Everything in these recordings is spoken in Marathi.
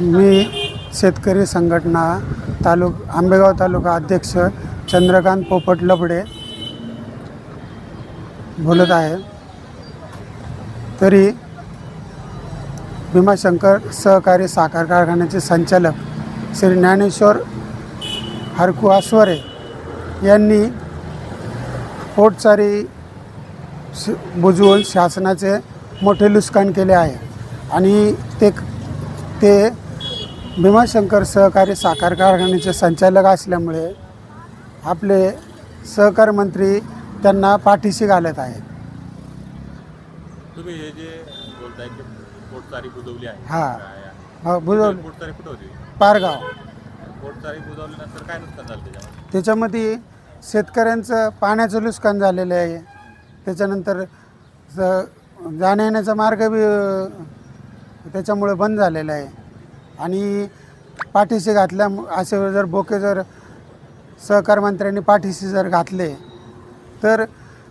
मी शेतकरी संघटना तालुक आंबेगाव तालुका अध्यक्ष चंद्रकांत पोपट लबडे बोलत आहे. तरी भीमाशंकर सहकारी साखर कारखान्याचे संचालक श्री ज्ञानेश्वर हरकू आस्वरे यांनी पोटचारी बुजवून शासनाचे मोठे नुकसान केले आहे. आणि ते ते भीमाशंकर सहकारी साखर कारखान्याचे संचालक असल्यामुळे आपले सहकार मंत्री त्यांना पाठीशी घालत आहेत. तुम्ही हे जे बोलताय की पोटचारी बुजवली आहे. हा. काय- हा, बुजव पोटचारी कुठं होती? पारगाव. पोटचारी बुजवल्यानंतर काय नुकसान झालं त्याच्यामध्ये? त्याच्यामध्ये शेतकऱ्यांचं पाण्याचं नुकसान झालेलं आहे. त्याच्यानंतर ज- जाण्या येण्याचा मार्ग बी अ, त्याच्यामुळे बंद झालेला आहे. आणि पाठीशी घातल्या असे जर बोके जर सहकार मंत्र्यांनी पाठीशी जर घातले तर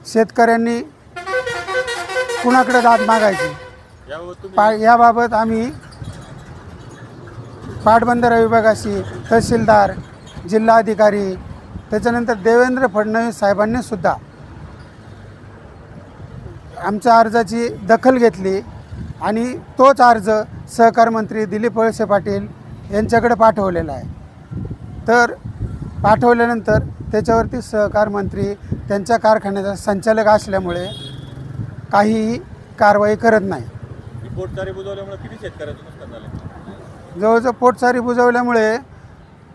शेतकऱ्यांनी कुणाकडे दाद मागायची? पा याबाबत आम्ही पाटबंधारा विभागाशी तहसीलदार जिल्हाधिकारी त्याच्यानंतर देवेंद्र फडणवीस साहेबांनी सुद्धा आमच्या अर्जाची दखल घेतली आणि तोच अर्ज सहकार मंत्री दिलीप वळसे पाटील यांच्याकडे पाठवलेला आहे. तर पाठवल्यानंतर त्याच्यावरती सहकार मंत्री त्यांच्या कारखान्याचा संचालक असल्यामुळे काहीही कारवाई करत नाही. पोटचारी बुजवल्यामुळे किती शेतकऱ्याचं नुकसान झालं जवळजवळ पोटसारी बुजवल्यामुळे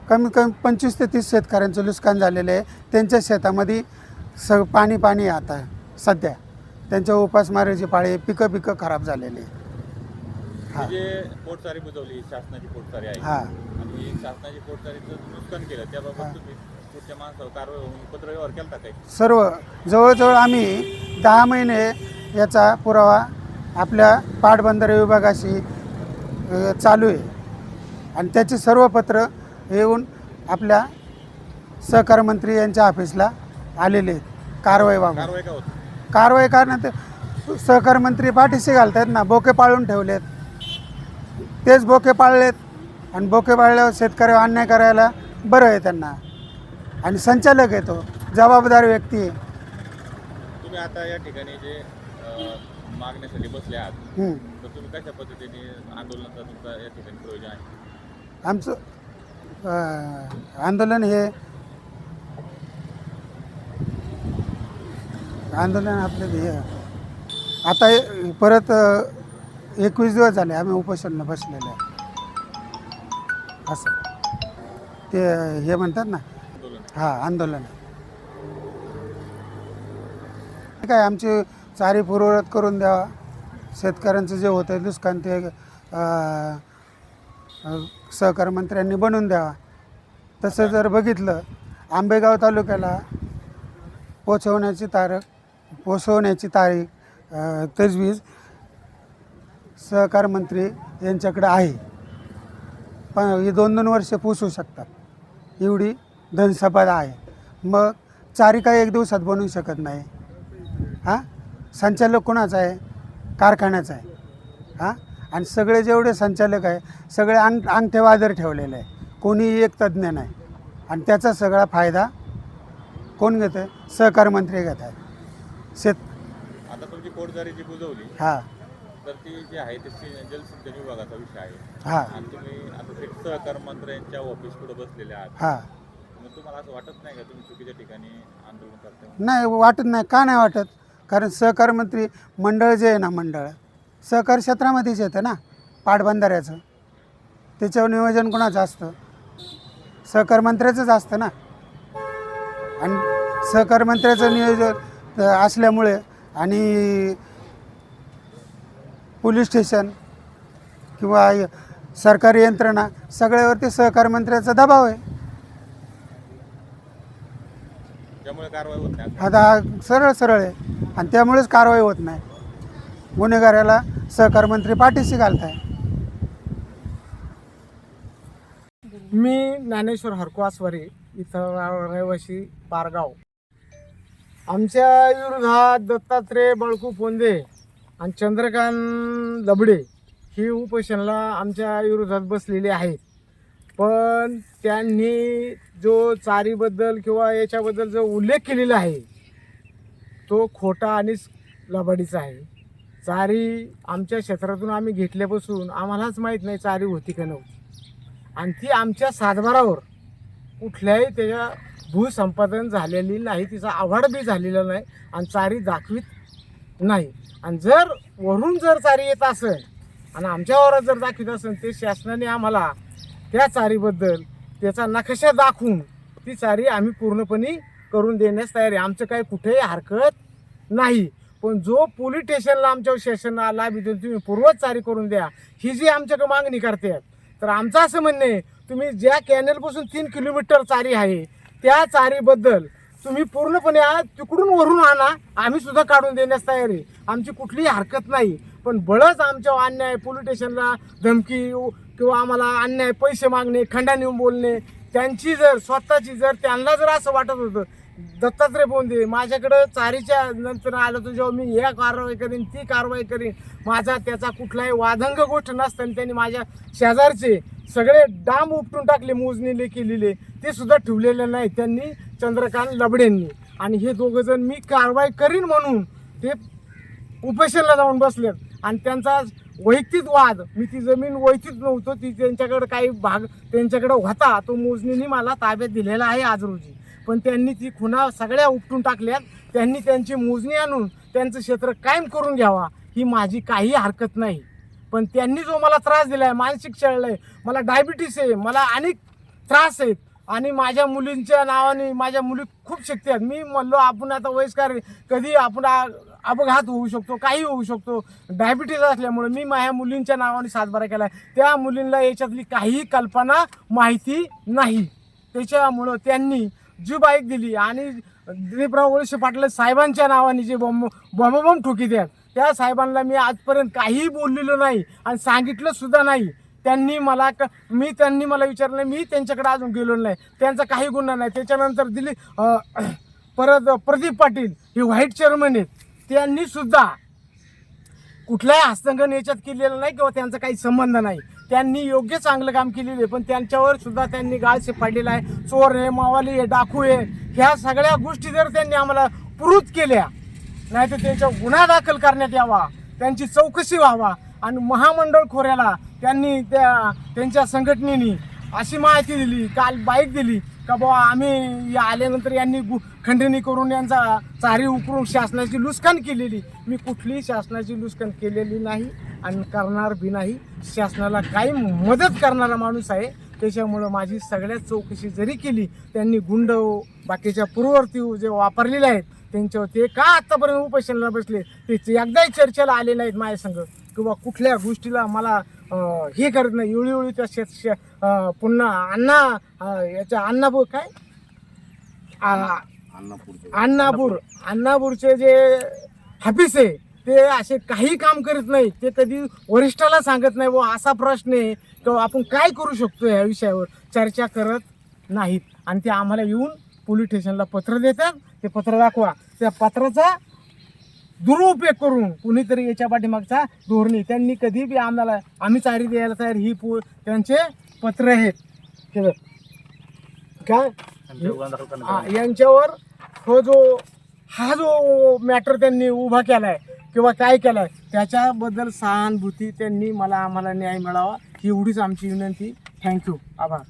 कमी कमी पंचवीस ते तीस शेतकऱ्यांचं नुकसान झालेलं आहे. त्यांच्या शेतामध्ये स पाणी पाणी आता सध्या. त्यांच्या उपासमारीची पाळी पिकं पिकं खराब झालेली आहे. हा. जे पोटचारी बुजवली शासनाची आहे. हा. आणि शासनाची नुकसान केलं त्याबाबत तुम्ही पुढच्या माणसावर कारवाई होऊन पत्रव्यवहार केला काही? सर्व जवळजवळ आम्ही दहा महिने याचा पुरावा आपल्या पाटबंधारे विभागाशी अ, चालू आहे. आणि त्याची सर्व पत्र येऊन आपल्या सहकार मंत्री यांच्या ऑफिसला आलेले आहेत. कारवाई का होत? कारवाई करण्यात सहकार मंत्री पाठीशी घालतात ना बोके पाळून ठेवलेत. तेच बोके पाळलेत. आणि बोके पाळल्यावर शेतकऱ्यावर अन्याय करायला बरं आहे त्यांना. आणि संचालक आहे तो जबाबदार व्यक्ती आहे. तुम्ही आता या ठिकाणी जे अं, मागण्यासाठी बसले आहात हं. तर तुम्ही कशा पद्धतीने आंदोलनाचा तुमचा या ठिकाणी प्रयोजन आहे? आमचं अं, आंदोलन हे आंदोलन आपलं हे आता हे परत एकवीस दिवस झाले आम्ही उपोषणला बसलेले आहे. असं. ते हे म्हणतात ना हां आंदोलन. काय आमची चारी पूर्वरत करून द्यावा. शेतकऱ्यांचं जे होतं दुष्काळ ते अं, अं, सहकार मंत्र्यांनी बनवून द्यावा. तसं जर बघितलं आंबेगाव तालुक्याला पोचवण्याची तारीख पोचवण्याची तारीख तजवीज सहकार मंत्री यांच्याकडे आहे. पण ही दोन दोन वर्ष पोचवू शकतात. एवढी धनसंपदा आहे. मग चारी काय एक दिवसात बनवू शकत नाही. हां? संचालक कोणाचा आहे? कारखान्याचा आहे. हां? आणि सगळे जेवढे संचालक आहे सगळे अंग अंगठे वादर ठेवलेले आहे. कोणीही एक तज्ज्ञ नाही. आणि त्याचा सगळा फायदा कोण घेतं आहे सहकार मंत्री घेत आहेत शेत आता तुमची बुजवली. हां. तर ती जी आहे ती जलसिंचन विभागाचा विषय आहे. हां. आणि तुम्ही आता ते सहकार मंत्र्यांच्या ऑफिस पुढे बसलेले आहात. हां. मग तुम्हाला असं वाटत नाही का तुम्ही चुकीच्या ठिकाणी आंदोलन करताय नाही वाटत नाही. का नाही वाटत? कारण सहकार मंत्री मंडळ जे आहे ना मंडळ सहकार क्षेत्रामध्येच येतं ना पाटबंधाऱ्याचं. त्याच्यावर नियोजन कोणाचं असतं? सहकार मंत्र्याचंच असतं ना. आणि सहकार मंत्र्याचं नियोजन असल्यामुळे आणि पोलीस स्टेशन किंवा य- सरकारी यंत्रणा सगळ्यावरती सहकार मंत्र्याचा दबाव आहे. त्यामुळे कारवाई होत नाही. आता हा सरळ सरळ आहे. आणि त्यामुळेच कारवाई होत नाही. गुन्हेगाराला सहकार मंत्री पाठीशी घालताय. मी ज्ञानेश्वर हरकवासवारे इथं रहिवासी पारगाव आमच्या विरोधात दत्तात्रय बळकू पोंदे आणि चंद्रकांत दबडे ही उपोषणाला आमच्या विरोधात बसलेले आहेत. पण त्यांनी जो चारीबद्दल किंवा याच्याबद्दल जो उल्लेख केलेला आहे तो खोटा आणि लबाडीचा आहे. चारी आमच्या क्षेत्रातून आम्ही घेतल्यापासून आम्हालाच माहीत नाही चारी होती का नव्हती. आणि ती आमच्या सातबारावर कुठल्याही त्याच्या भूसंपादन झालेली नाही तिचा आव्हाड बी झालेला नाही आणि चारी दाखवीत नाही. आणि जर वरून जर चारी येत असेल आणि आमच्यावर जर दाखवित असेल ते शासनाने आम्हाला त्या चारीबद्दल त्याचा नकाशा दाखवून ती चारी आम्ही पूर्णपणे करून देण्यास तयार आहे. आमचं काही कुठेही हरकत नाही. पण जो पोलीस स्टेशनला आमच्या शासनाला आला बिथून तुम्ही पूर्वच चारी करून द्या. ही जी आमच्याकडे मागणी करते तर आमचं असं म्हणणं आहे तुम्ही ज्या कॅनलपासून तीन किलोमीटर चारी आहे त्या चारीबद्दल तुम्ही पूर्णपणे तिकडून वरून आणा. आम्ही सुद्धा काढून देण्यास तयार आहे. आमची कुठलीही हरकत नाही. पण बळच आमच्या अन्याय पोलीस स्टेशनला धमकी किंवा आम्हाला अन्याय पैसे मागणे खंडा नेऊन बोलणे त्यांची जर स्वतःची जर त्यांना जर असं वाटत होतं दत्तात्रय बोंदे माझ्याकडं चारीच्या नंतर आलं तर जेव्हा मी या कारवाई करीन ती कारवाई करीन माझा त्याचा कुठलाही वादंग गोष्ट नसताना त्यांनी माझ्या शेजारचे सगळे डांब उपटून टाकले मोजणीले केलेले ते सुद्धा ठेवलेले नाही. त्यांनी चंद्रकांत लबडेंनी. आणि हे दोघं जण मी कारवाई करीन म्हणून ते उपेशनला जाऊन बसलेत. आणि त्यांचा वैयक्तिक वाद मी ती जमीन वैयक्तिक नव्हतो ती त्यांच्याकडे काही भाग त्यांच्याकडे होता तो मोजणीने मला ताब्यात दिलेला आहे आज रोजी. पण त्यांनी ती खुणा सगळ्या उपटून टाकल्यात. त्यांनी त्यांची मोजणी आणून त्यांचं क्षेत्र कायम करून घ्यावा ही माझी काही हरकत नाही. पण त्यांनी जो मला त्रास दिला आहे मानसिक छळ आहे मला डायबिटीस आहे मला अनेक त्रास आहेत आणि माझ्या मुलींच्या नावाने माझ्या मुली खूप शक्ती आहेत. मी म्हणलो आपण आता वयस्कर कधी आपण अपघात होऊ शकतो काही होऊ शकतो. डायबिटीज असल्यामुळे मी माझ्या मुलींच्या नावाने सातबारा केला त्या मुलींना याच्यातली काही कल्पना माहिती नाही. त्याच्यामुळं त्यांनी जी बाईक दिली आणि दिलीपराव वळसे पाटील साहेबांच्या नावाने जे बॉम्ब बॉम्बबॉम्ब ठोकी द्या त्या साहेबांना मी आजपर्यंत काहीही बोललेलो नाही आणि सांगितलं सुद्धा नाही. त्यांनी मला क मी त्यांनी मला विचारलं नाही, मी त्यांच्याकडे अजून गेलो नाही. त्यांचा काही गुन्हा नाही. त्याच्यानंतर दिली परत प्रदीप पाटील हे व्हाईट चेअरमन आहेत. त्यांनी सुद्धा कुठलाही हस्तंगन याच्यात केलेलं नाही किंवा त्यांचा काही संबंध नाही. त्यांनी योग्य चांगलं काम केलेलं आहे. पण त्यांच्यावर सुद्धा त्यांनी गाळसे पाडलेला आहे. चोर आहे मावाली आहे डाकू आहे. ह्या सगळ्या गोष्टी जर त्यांनी आम्हाला पुरुत केल्या नाही तर गुन्हा दाखल करण्यात यावा. त्यांची चौकशी व्हावा. आणि महामंडळ खोऱ्याला त्यांनी त्या त्यांच्या संघटनेने अशी माहिती दिली काल बाईक दिली का बाबा आम्ही या आल्यानंतर यांनी गु खंडणी करून यांचा चारी उकरून शासनाची लुस्कान केलेली. मी कुठलीही शासनाची लुस्कान केलेली नाही आणि करणार बी नाही. शासनाला काही मदत करणारा माणूस आहे. त्याच्यामुळं माझी सगळ्यात चौकशी जरी केली त्यांनी गुंड बाकीच्या पूर्ववर्ती जे वापरलेले आहेत त्यांच्यावर ते का आत्तापर्यंत उपोषणाला बसले ते एकदाही चर्चेला आले नाहीत माझ्या संघ किंवा कुठल्या गोष्टीला मला हे करत नाही. वेळोवेळी त्या शेत पुन्हा अण्णा याच्या अण्णापूर काय? अण्णापूर. अण्णापूरचे जे हाफिस आहे ते असे काही काम करत नाही. ते कधी वरिष्ठाला सांगत नाही व असा प्रश्न आहे. किंवा आपण काय करू शकतो या विषयावर? चर्चा करत नाहीत. आणि ते आम्हाला येऊन पोलीस स्टेशनला पत्र देतात. ते पत्र दाखवा. त्या पत्राचा दुरुपयोग करून कुणीतरी याच्या पाठीमागचा धोरणे. त्यांनी कधी बी आम्हाला आम्ही चारी द्यायला तयार ही पो त्यांचे पत्र आहेत. काय यांच्यावर हो जो हा जो मॅटर त्यांनी उभा केलाय किंवा काय केलाय त्याच्याबद्दल सहानुभूती त्यांनी मला आम्हाला न्याय मिळावा ही एवढीच आमची विनंती. थँक्यू आभार.